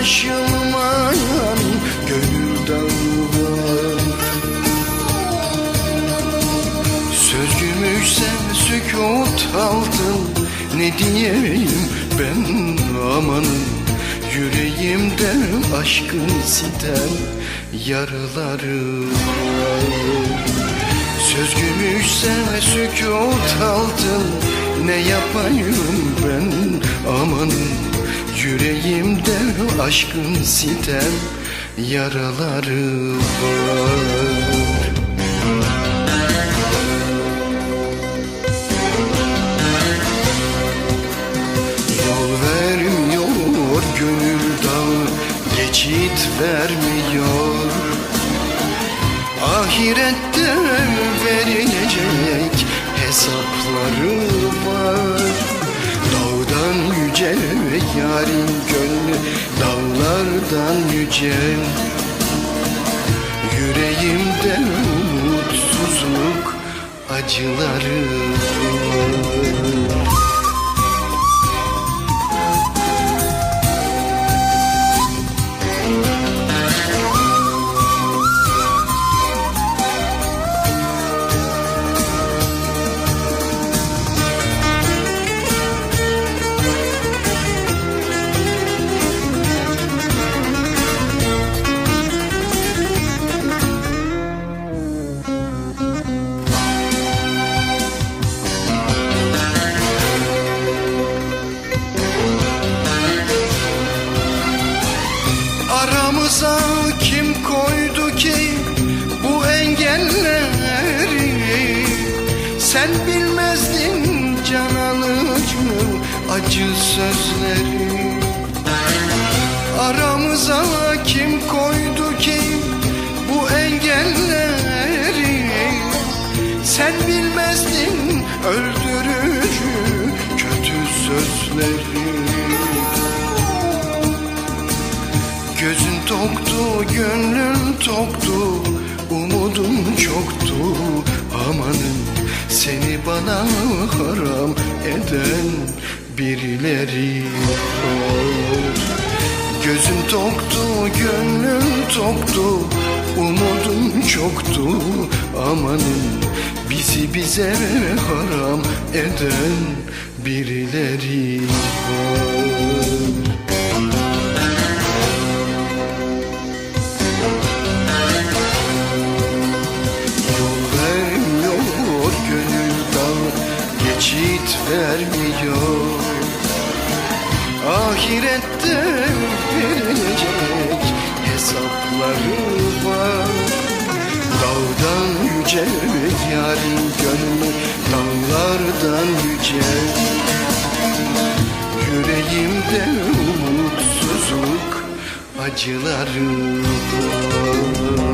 aşılmayan gönül dağı var. Söz gümüşse sükut altın Ne diyeyim ben amanın? Yüreğimde aşkın sitem yaraları Söz gümüşse sükut altın Ne yapayım ben amanın Yüreğimde aşkın sitem yaraları var. Yol vermiyor gönül dağı Geçit vermiyor. Ahirette verilecek hesapları var yüce yarın gönlü Dağlardan yüce Yüreğimde umutsuzluk acıları Aramıza kim koydu ki bu engelleri? Sen bilmezdin can alıcı acı sözleri. Aramıza kim koydu ki bu engelleri? Sen bilmezdin öldürücü kötü sözleri toktu, gönlün toktu Umudum çoktu. Amanın Seni bana haram eden birileri var Gözün toktu, gönlün toktu Umudum çoktu. Amanın Bizi bize haram eden birileri var vermiyor. Ahirette verilecek hesapları var. Dağdan yüce yarın gönlü Dağlardan yüce. Yüreğimde umutsuzluk acıları var